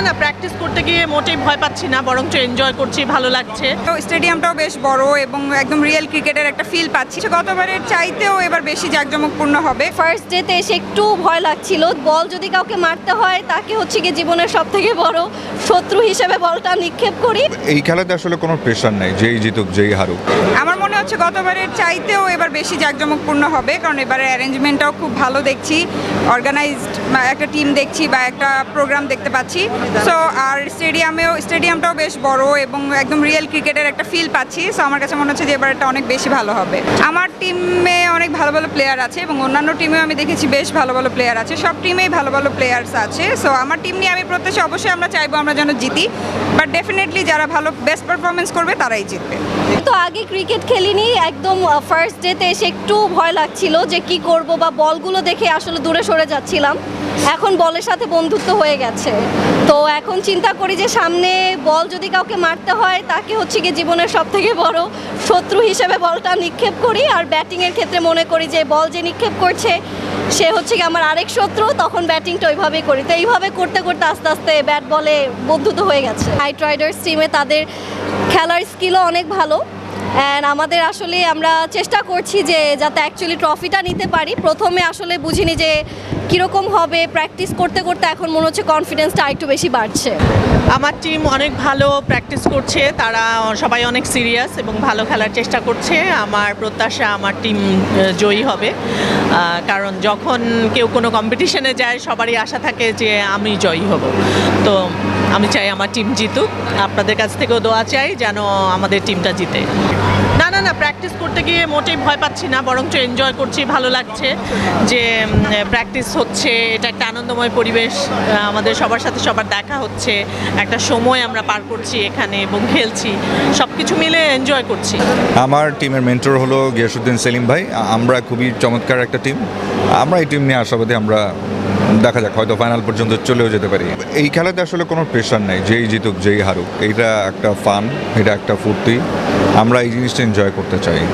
না না প্র্যাকটিস করতে গিয়ে মোটেই ভয় পাচ্ছি না বরঞ্চ এনজয় করছি ভালো লাগছে। তো স্টেডিয়ামটাও বেশ বড় এবং একদম রিয়েল ক্রিকেটের একটা ফিল পাচ্ছি। গতবারের চাইতেও এবার বেশি জাঁকজমকপূর্ণ হবে। ফার্স্ট ডেতে এসে একটু ভয় লাগছিল। বল যদি কাউকে মারতে হয় তাকে হচ্ছে গিয়ে জীবনের সব থেকে বড় শত্রু হিসেবে বলটা নিক্ষেপ করি। এই খেলাতে আসলে কোনো প্রেশার নাই যেই জিতুক যেই হারুক। আমার মনে হচ্ছে গতবারের চাইতেও এবার বেশি জাঁকজমকপূর্ণ হবে কারণ এবারে অ্যারেঞ্জমেন্টটাও খুব ভালো দেখছি। অর্গানাইজড একটা টিম দেখছি বা একটা প্রোগ্রাম দেখতে পাচ্ছি। সো আর স্টেডিয়ামেও স্টেডিয়ামটাও বেশ বড় এবং একদম রিয়েল ক্রিকেটের একটা ফিল পাচ্ছি। সো আমার কাছে মনে হচ্ছে যে এবারটা অনেক বেশি ভালো হবে। আমার টিমে অনেক ভালো ভালো প্লেয়ার আছে এবং অন্যান্য টিমেও আমি দেখেছি বেশ ভালো ভালো প্লেয়ার আছে। সব টিমেই ভালো ভালো প্লেয়ার্স আছে। সো আমার টিম নিয়ে আমি প্রত্যাশা অবশ্যই আমরা চাইব আমরা যেন জিতি। বাট ডেফিনেটলি যারা ভালো বেস্ট পারফরমেন্স করবে তারাই জিতবে। তো আগে ক্রিকেট খেলিনি একদম ফার্স্ট ডেতে এসে একটু ভয় লাগছিল যে কি করব বা বলগুলো দেখে আসলে দূরে সরে যাচ্ছিলাম। এখন বলের সাথে বন্ধুত্ব হয়ে গেছে। তো এখন চিন্তা করি যে সামনে বল যদি কাউকে মারতে হয়, তাকে হচ্ছে গিয়ে জীবনের সব থেকে বড় শত্রু হিসেবে বলটা নিক্ষেপ করি। আর ব্যাটিংয়ের ক্ষেত্রে মনে করি যে বল যে নিক্ষেপ করছে, সে হচ্ছে কি আমার আরেক শত্রু, তখন ব্যাটিংটা ওইভাবেই করি। তো এইভাবে করতে করতে আস্তে আস্তে ব্যাট বলে বন্ধুত্ব হয়ে গেছে। হাইট রাইডার্স টিমে তাদের খেলার স্কিলও অনেক ভালো। অ্যান্ড আমাদের আসলে আমরা চেষ্টা করছি যে যাতে অ্যাকচুয়ালি ট্রফিটা নিতে পারি। প্রথমে আসলে বুঝিনি যে কীরকম হবে। প্র্যাকটিস করতে করতে এখন মনে হচ্ছে কনফিডেন্সটা একটু বেশি বাড়ছে। আমার টিম অনেক ভালো প্র্যাকটিস করছে। তারা সবাই অনেক সিরিয়াস এবং ভালো খেলার চেষ্টা করছে। আমার প্রত্যাশা আমার টিম জয়ী হবে। কারণ যখন কেউ কোনো কম্পিটিশনে যায়, সবারই আশা থাকে যে আমি জয়ী হব। তো আমি চাই আমার টিম জিতুক। আপনাদের কাছ থেকেও দোয়া চাই যেন আমাদের টিমটা জিতে। না না না প্র্যাকটিস করতে গিয়ে মোটেই ভয় পাচ্ছি না, বরঞ্চ এনজয় করছি, ভালো লাগছে যে প্র্যাকটিস হচ্ছে, এটা একটা আনন্দময় পরিবেশ আমাদের সবার সাথে সবার দেখা হচ্ছে, একটা সময় আমরা পার করছি এখানে এবং খেলছি সব কিছু মিলে এনজয় করছি। আমার টিমের মেন্টর হলো গিয়াসুদ্দিন সেলিম ভাই আমরা খুবই চমৎকার একটা টিম আমরা এই টিম নিয়ে আশাবাদী, আমরা দেখা যাক, হয়তো ফাইনাল পর্যন্ত চলেও যেতে পারি। এই খেলাতে আসলে কোনো প্রেশার নাই, যেই জিতুক, যেই হারুক। এইটা একটা ফান এটা একটা ফুর্তি। আমরা এই জিনিসটা এনজয় করতে চাই।